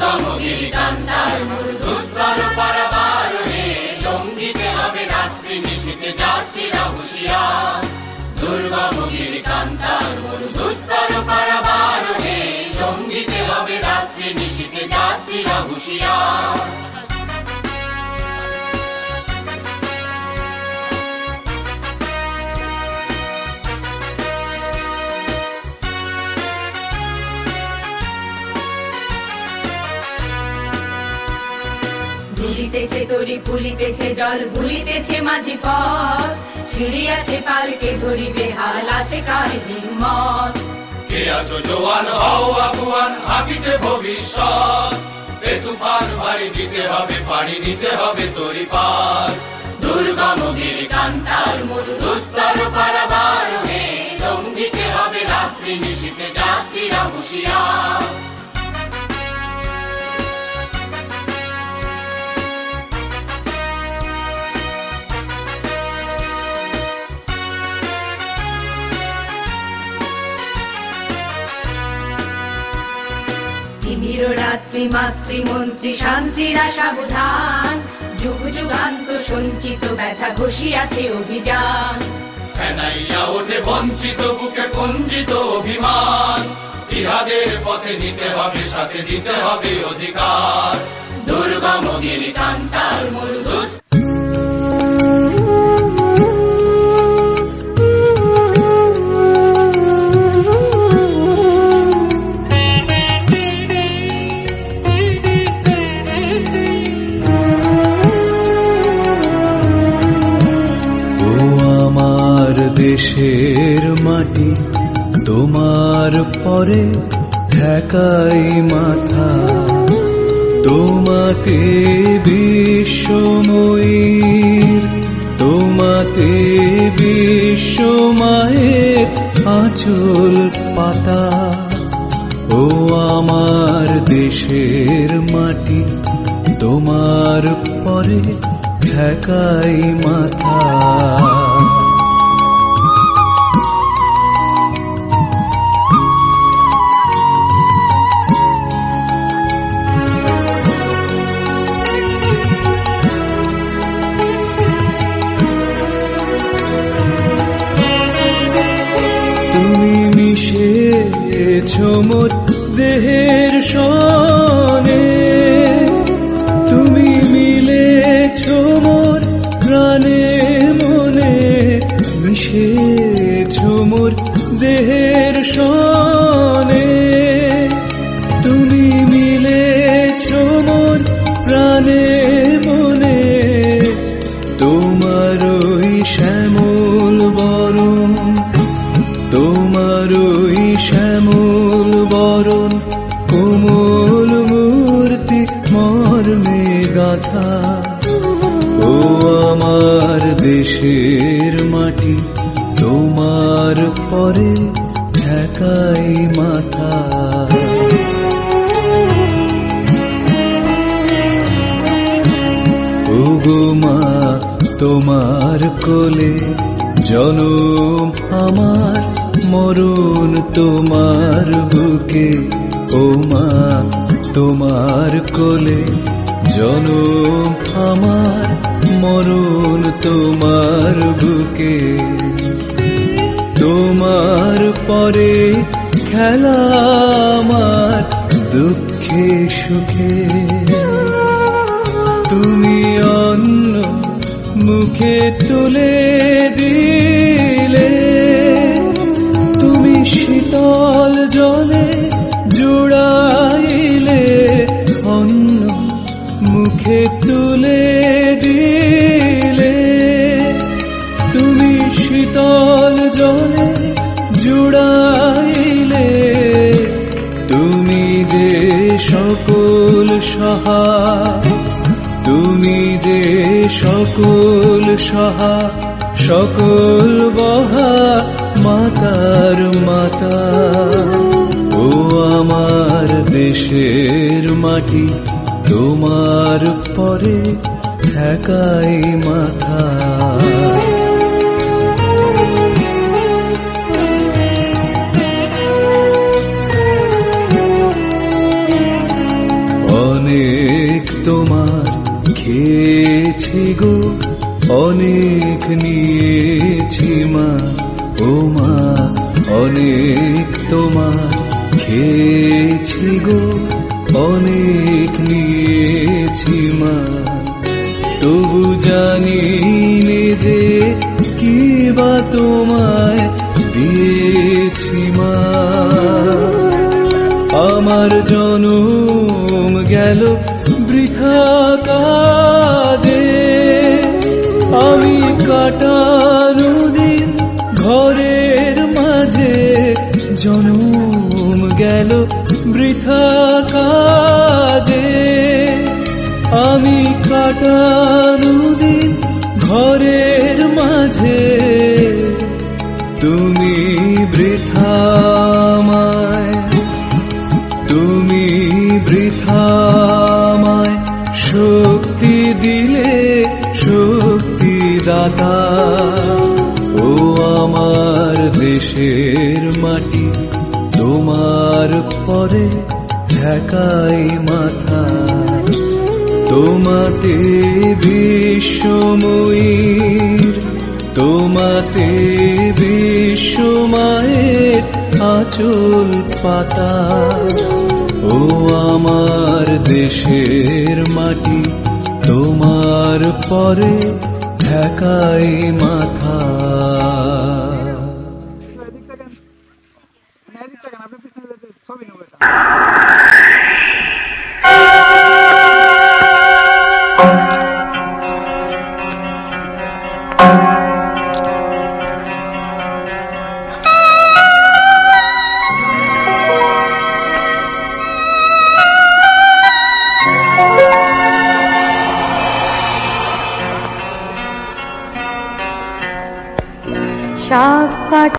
কমবীর রাত্রি নিশীতে যাত্রীরা হুঁশিয়ার দুর্গমবীর কান্তার মূল দুস্তর পারাবার রাত্রি নিশীতে যাত্রীরা হুঁশিয়ার দুলিতেছে তরি ফুলিতেছে জল ভুলিতেছে মাঝি পথ। ছিড়িয়াছে পালকে ধরিবে হাল আছে কার হিম্মত। কে আছো জোয়ান হও আগুয়ান আকিছে ভবিষ্যৎ। এ তুফান ভারী দিতে হবে পানি নিতে হবে তরি পার দুর্গম গিরি কান্তার মরু দুস্তর পারাবার হে লঙ্ঘিতে হবে রাত্রি নিশিতে যাত্রীরা হুঁশিয়ার তিমির রাত্রি মাতৃমন্ত্রী শান্তিরা সাবধান যুগ যুগান্ত সঞ্চিত ব্যথা ঘষিয়াছে অভিযান। ফেনাইয়া ওঠে বঞ্চিত, বুকে কুঞ্চিত অভিমান। ইহাদের পথে নিতে হবে, সাথে দিতে হবে অধিকার। দুর্গম গিরি কান্তার মরুদুস দেশের মাটি, তোমার পরে ঠেকাই মাথা। তোমাকে বিশ্বময়ীর, তোমাকে বিশ্বমায়ের আঁচল পাতা। ও আমার দেশের মাটি, তোমার পরে ঠেকাই মাথা। মোর দেহের সনে তুমি মিলেছ মোর প্রাণে, মনে মিশেছ মোর দেহের সনে। তুমি মিলেছ মোর প্রাণে, মনে তোমার ওই শ্যামল গাথা ও আমার দেশের মাটি, তোমার পরে ঠেকাই মাথা। মা, তোমার কোলে জনম আমার মরুন তোমার বুকে। ও মা, তোমার কোলে জনম আমার, মরণ তোমার বুকে। তোমার পরে খেলা আমার দুঃখে সুখে। তুমি অন্ন মুখে তুলে দিলে, তুমি শীতল জলে তুলে দিলে তুমি শীতল জলে জুড়াইলে তুমি যে সকল সহা তুমি যে সকল সহা সকল বহা মাতার মাতা। ও আমার দেশের মাটি তোমার পরে ঠেকাই মাথা। অনেক তোমার খেয়েছি গো, অনেক নিয়েছি মা। ও মা, অনেক তোমার খেয়েছি গো, অনেক নিয়েছি মা তবু জানি যে কি বা তোমায় দিয়েছি মা। আমার জনম গেল বৃথা কাজে। আমি কাটানো দিন ঘরের মাঝে জনম গেল বৃথা কাজে। আমি কাটানো দিন ঘরের মাঝে। তুমি বৃথামায় তুমি বৃথামায় শক্তি দিলে শক্তি দাতা। ও আমার দেশের মাটি, তোমার পরে ঠেকাই মাথা। তোমাতে বিশ্বময়ীর তোমাতে বিশ্বমায়ের আচল পাতা ও আমার দেশের মাটি তোমার পরে ঢাকাই মাথা।